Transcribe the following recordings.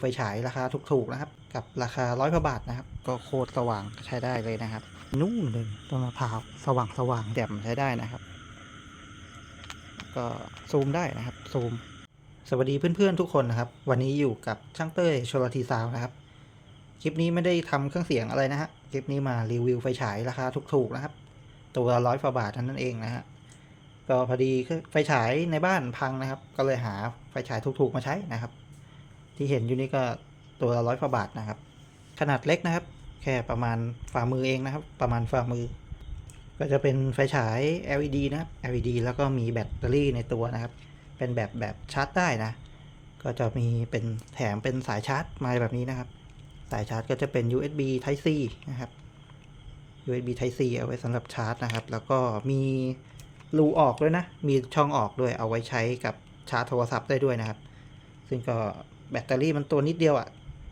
ไฟฉายราคาถูกๆนะครับ กับราคาร้อยกว่าบาทนะครับ ก็โคตรสว่างใช้ได้เลยนะครับนู่นเลยต้นมะพร้าวสว่างสว่างๆแจ่มใช้ได้นะครับ ก็ซูมได้นะครับซูม สวัสดีเพื่อนๆทุกคนนะครับ วันนี้อยู่กับช่างเต้ยชลทีซาวนะครับ คลิปนี้ไม่ได้ทำเครื่องเสียงอะไรนะฮะคลิปนี้มารีวิวไฟฉายราคาถูกๆนะครับ ตัวร้อยกว่าบาทนั้นเองนะฮะก็พอดีไฟฉายในบ้านพังนะครับ ก็เลยหาไฟฉายถูกๆมาใช้นะครับ ที่เห็นอยู่นี่ก็ตัวละร้อยกว่าบาทนะครับ ขนาดเล็กนะครับ แค่ประมาณฝ่ามือเองนะครับ ประมาณฝ่ามือ ก็จะเป็นไฟฉาย LED นะครับ LED แล้วก็มีแบตเตอรี่ในตัวนะครับ เป็นแบบแบบชาร์จได้นะ ก็จะมีเป็นแถมเป็นสายชาร์จมาแบบนี้นะครับ สายชาร์จก็จะเป็น USB Type C นะครับ USB Type C เอาไว้สำหรับชาร์จนะครับ แล้วก็มีรูออกด้วยนะ มีช่องออกด้วย เอาไว้ใช้กับชาร์จโทรศัพท์ได้ด้วยนะครับ ซึ่งก็ แบตเตอรี่มันตัวนิดเดียวอะ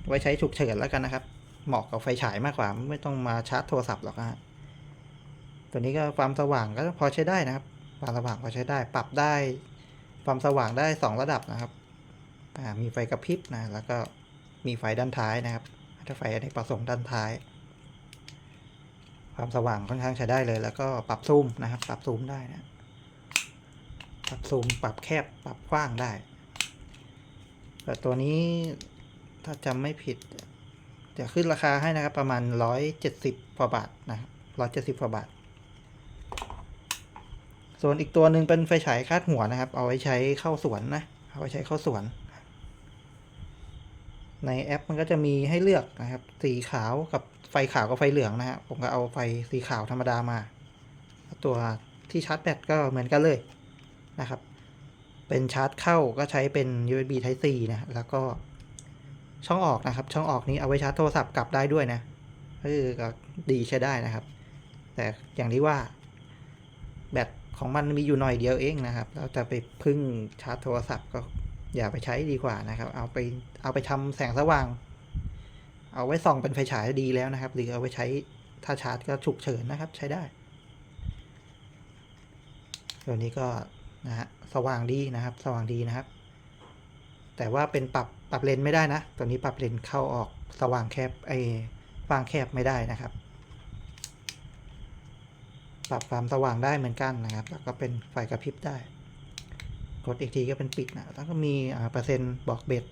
ไว้ใช้ฉุกเฉินแล้วกันนะครับ เหมาะกับไฟฉายมากกว่า ไม่ต้องมาชาร์จโทรศัพท์หรอกฮะตัวนี้ก็ความสว่างก็พอใช้ได้นะครับ ความสว่างพอใช้ได้ ปรับได้ ความสว่างได้สองระดับนะครับอ่ามีไฟกระพริบนะ แล้วก็มีไฟด้านท้ายนะครับ ถ้าไฟอเนประสงค์ด้านท้าย ความสว่างค่อนข้างใช้ได้เลย แล้วก็ปรับซูมนะครับ ปรับซูมได้นะ ปรับซูม ปรับแคบ ปรับกว้างได้ แต่ตัวนี้ถ้าจำไม่ผิด เดี๋ยวขึ้นราคาให้นะครับ ประมาณร้อยเจ็ดสิบกว่าบาทนะครับร้อยเจ็ดสิบกว่าบาท ส่วนอีกตัวหนึ่งเป็นไฟฉายคาดหัวนะครับ เอาไว้ใช้เข้าสวนนะ เอาไว้ใช้เข้าสวน ในแอปมันก็จะมีให้เลือกนะครับ สีขาวกับไฟขาวกับไฟเหลืองนะฮะผมก็เอาไฟสีขาวธรรมดามา ตัวที่ชาร์จแบตก็เหมือนกันเลยนะครับ เป็นชาร์จเข้าก็ใช้เป็น USB Type C นะ แล้วก็ช่องออกนะครับ ช่องออกนี้เอาไว้ชาร์จโทรศัพท์กลับได้ด้วยนะเออก็ดีใช้ได้นะครับ แต่อย่างที่ว่า แบตของมันมีอยู่หน่อยเดียวเองนะครับเราจะไปพึ่งชาร์จโทรศัพท์ก็อย่าไปใช้ดีกว่านะครับ เอาไปเอาไปทำแสงสว่าง เอาไว้ส่องเป็นไฟฉายดีแล้วนะครับ หรือเอาไว้ใช้ถ้าชาร์จก็ฉุกเฉินนะครับ ใช้ได้ตัวนี้ก็นะฮะ สว่างดีนะครับ สว่างดีนะครับ แต่ว่าเป็นปรับปรับเลนไม่ได้นะ ตัวนี้ปรับเลนเข้าออกสว่างแคบไอ้ฟางแคบไม่ได้นะครับ ปรับความสว่างได้เหมือนกันนะครับ แล้วก็เป็นไฟกระพริบได้ กดอีกทีก็เป็นปิดนะ แล้วก็มีอ่าเปอร์เซ็นต์บอกเบต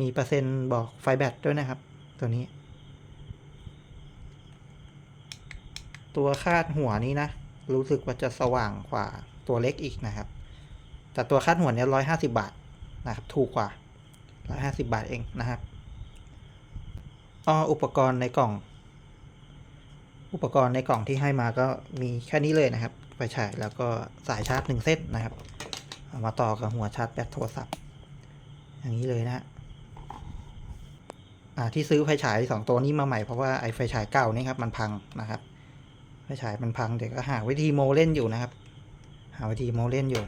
มีเปอร์เซ็นต์บอกไฟแบตด้วยนะครับ ตัวนี้ ตัวคาดหัวนี้นะ รู้สึกว่าจะสว่างกว่า ตัวเล็กอีกนะครับ แต่ตัวคาดหัวเนี้ยร้อยห้าสิบาทนะครับ ถูกกว่าร้อยห้าสิบาทเองนะครับอ๋ออุปกรณ์ในกล่อง อุปกรณ์ในกล่องที่ให้มาก็มีแค่นี้เลยนะครับไฟฉายแล้วก็สายชาร์จหนึ่งเส้นนะครับเอามาต่อกับหัวชาร์จแบตโทรศัพท์ อย่างนี้เลยนะฮะอ่าที่ซื้อไฟฉายสองตัวนี้มาใหม่เพราะว่าไอ้ไฟฉายเก่านี่ครับมันพังนะครับไฟฉายมันพังเดี๋ยวก็หาวิธีโมเล่นอยู่นะครับ หาวิธีโมเล่นอยู่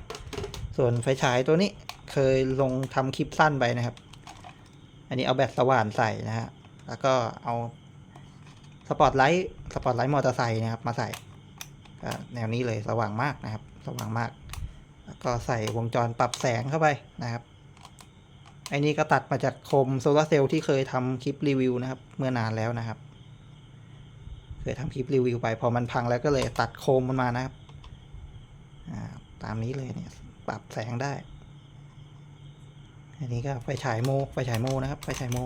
ส่วนไฟฉายตัวนี้เคยลงทำคลิปสั้นไปนะครับ อันนี้เอาแบตสว่านใส่นะฮะ แล้วก็เอาสปอตไลท์สปอตไลท์มอเตอร์ไซค์นะครับมาใส่แนวนี้เลยสว่างมากนะครับ สว่างมาก แล้วก็ใส่วงจรปรับแสงเข้าไปนะครับไอ้นี้ก็ตัดมาจากโคมโซลาร์เซลล์ที่เคยทำคลิปรีวิวนะครับ เมื่อนานแล้วนะครับ เคยทำคลิปรีวิวไปพอมันพังแล้วก็เลยตัดโคมมันมานะครับ ตามนี้เลยเนี่ยปรับแสงได้ อันนี้ก็ไฟฉายโมไฟฉายโมนะครับไฟฉายโม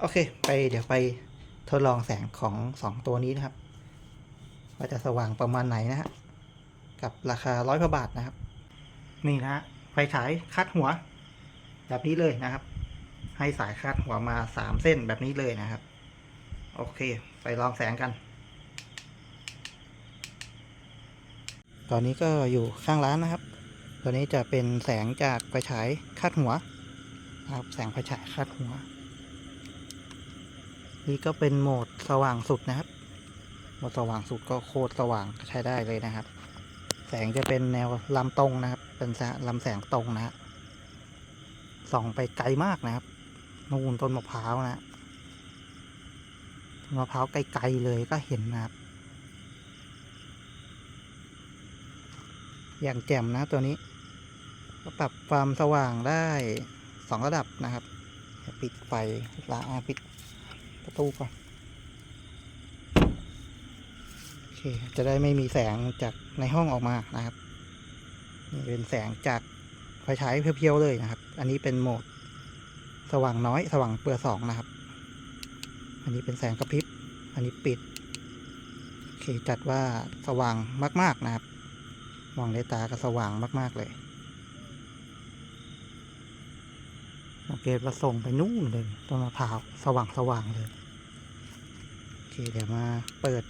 โอเค ไปเดี๋ยวไปทดลองแสงของสองตัวนี้นะครับ ว่าจะสว่างประมาณไหนนะฮะ กับราคาร้อยกว่าบาทนะครับ นี่นะฮะไฟฉายคาดหัว แบบนี้เลยนะครับ ให้สายคาดหัวมาสามเส้นแบบนี้เลยนะครับ โอเค ไปลองแสงกัน ตอนนี้ก็อยู่ข้างร้านนะครับ ตัวนี้จะเป็นแสงจากไฟฉายคาดหัวนะครับแสงไฟฉายคาดหัว นี่ก็เป็นโหมดสว่างสุดนะครับ โหมดสว่างสุดก็โคตรสว่างใช้ได้เลยนะครับ แสงจะเป็นแนวลำตรงนะครับ เป็นลำแสงตรงนะฮะส่องไปไกลมากนะครับนูนต้นมะพร้าวนะมะพร้าวไกลๆเลยก็เห็นนะครับ อย่างแจ่มนะตัวนี้ ก็ปรับความสว่างได้สองระดับนะครับ ปิดไฟลางปิดประตูก่อนโอเคจะได้ไม่มีแสงจากในห้องออกมานะครับนี่เป็นแสงจากไฟฉายเพียวๆเลยนะครับ อันนี้เป็นโหมดสว่างน้อยสว่างเปลือสองนะครับ อันนี้เป็นแสงกระพริบ อันนี้ปิด โอเคจัดว่าสว่างมาก ๆนะครับ มองด้วยตาก็สว่างมาก ๆ เลยสังเกตว่าส่งไปนู่นเลยต้นมะพร้าวสว่างสว่างเลยโอเคเดี๋ยวมาเปิด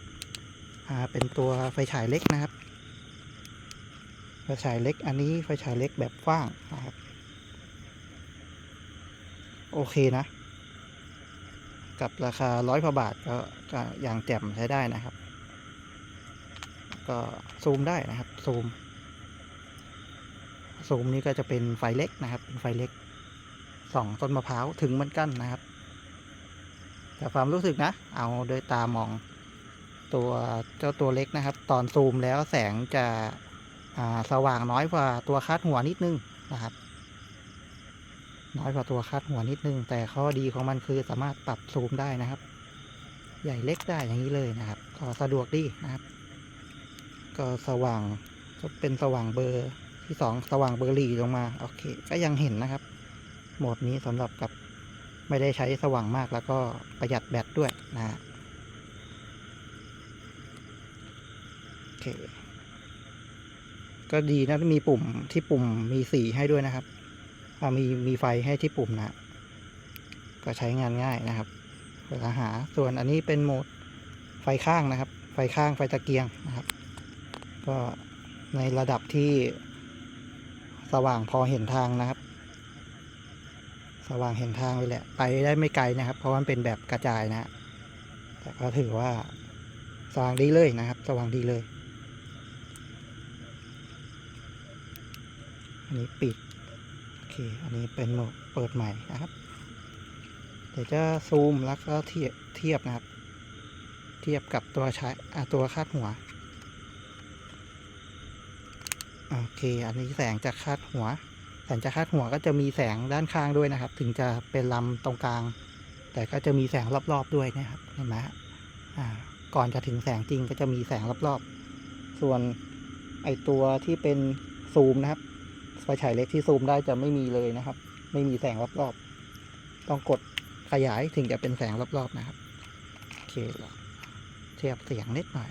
เป็นตัวไฟฉายเล็กนะครับ ไฟฉายเล็กอันนี้ไฟฉายเล็กแบบฟ้างนะครับ โอเคนะ กับราคาร้อยกว่าบาทก็ก็อย่างแจ่มใช้ได้นะครับ ก็ซูมได้นะครับซูมซูมนี่ก็จะเป็นไฟเล็กนะครับ เป็นไฟเล็กสองต้นมะพร้าวถึงเหมือนกันนะครับแต่ความรู้สึกนะ เอาโดยตามองตัวเจ้าตัวเล็กนะครับ ตอนซูมแล้วแสงจะสว่างน้อยกว่าตัวคาดหัวนิดนึงนะครับ น้อยกว่าตัวคาดหัวนิดนึง แต่ข้อดีของมันคือสามารถปรับซูมได้นะครับ ใหญ่เล็กได้อย่างนี้เลยนะครับ ก็สะดวกดีนะครับ ก็สว่างก็เป็นสว่างเบอร์ที่สองสว่างเบอร์หรี่ลงมา โอเค ก็ยังเห็นนะครับ โหมดนี้สำหรับกับไม่ได้ใช้สว่างมากแล้วก็ประหยัดแบตด้วยนะฮะโอเค ก็ดีนะมีปุ่มที่ปุ่มมีสีให้ด้วยนะครับมีมีไฟให้ที่ปุ่มนะ ก็ใช้งานง่ายนะครับเวลาหาส่วนอันนี้เป็นโหมดไฟข้างนะครับ ไฟข้างไฟตะเกียงนะครับ ก็ในระดับที่สว่างพอเห็นทางนะครับ สว่างเห็นทางเลยแหละ ไปได้ไม่ไกลนะครับ เพราะมันเป็นแบบกระจายนะแต่ก็ถือว่าสว่างดีเลยนะครับ สว่างดีเลยอันนี้ปิดโอเคอันนี้เป็นโหมดเปิดใหม่นะครับ เดี๋ยวจะซูมแล้วก็เทียบเทียบนะครับ เทียบกับตัวใช้อ่ตัวคาดหัว โอเค อันนี้แสงจากคาดหัว แสงจากคาดหัวก็จะมีแสงด้านข้างด้วยนะครับ ถึงจะเป็นลำตรงกลาง แต่ก็จะมีแสงรอบๆด้วยนะครับเห็นไหมอ่าก่อนจะถึงแสงจริงก็จะมีแสงรอบๆ ส่วนไอตัวที่เป็นซูมนะครับไฟฉายเล็กที่ซูมได้จะไม่มีเลยนะครับ ไม่มีแสงรอบๆ ต้องกดขยายถึงจะเป็นแสงรอบๆนะครับโอเคเทียบเสียงนิดหน่อย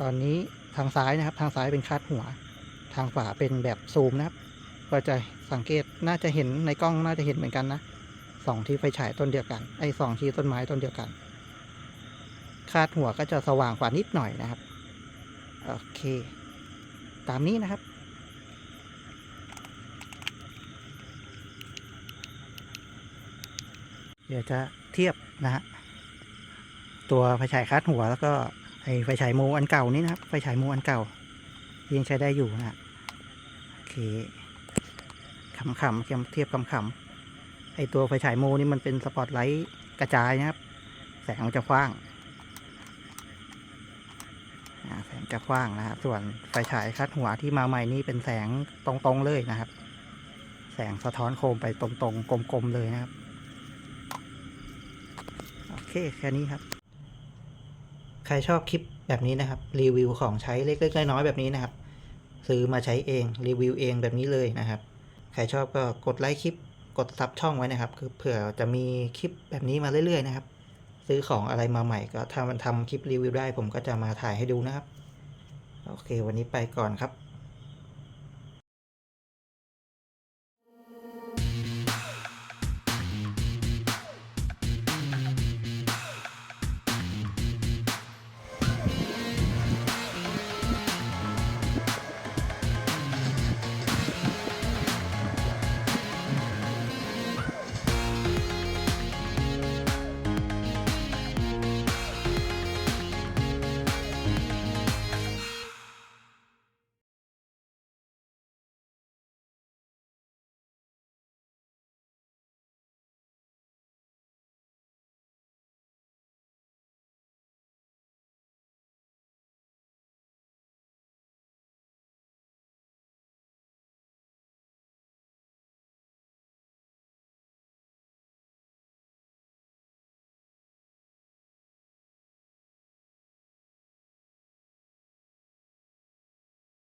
ตอนนี้ ทางซ้ายนะครับ ทางซ้ายเป็นคาดหัว ทางขวาเป็นแบบซูมนะครับ ก็จะสังเกตน่าจะเห็นในกล้องน่าจะเห็นเหมือนกันนะสองที่ไฟฉายต้นเดียวกัน ไอ้สองที่ต้นไม้ต้นเดียวกัน คาดหัวก็จะสว่างกว่านิดหน่อยนะครับ โอเค ตามนี้นะครับเดี๋ยวจะเทียบนะฮะตัวไฟฉายคาดหัวแล้วก็ ไอไฟฉายโมอันเก่านี่นะครับ ไฟฉายโมอันเก่า ยังใช้ได้อยู่นะโอเคขำๆเทียบเทียบขำๆไอตัวไฟฉายโมนี่มันเป็นสปอตไลท์กระจายนะครับ แสงมันจะกว้างแสงจะกว้างนะฮะส่วนไฟฉายคาดหัวที่มาใหม่นี่เป็นแสงตรงๆเลยนะครับ แสงสะท้อนโคมไปตรงๆกลมๆเลยนะครับ โอเคแค่นี้ครับ ใครชอบคลิปแบบนี้นะครับ รีวิวของใช้เล็กๆน้อยๆแบบนี้นะครับ ซื้อมาใช้เองรีวิวเองแบบนี้เลยนะครับ ใครชอบก็กดไลค์คลิปกดซับช่องไว้นะครับ คือเผื่อจะมีคลิปแบบนี้มาเรื่อยๆนะครับ ซื้อของอะไรมาใหม่ก็ถ้ามันทำคลิปรีวิวได้ผมก็จะมาถ่ายให้ดูนะครับ โอเค วันนี้ไปก่อนครับ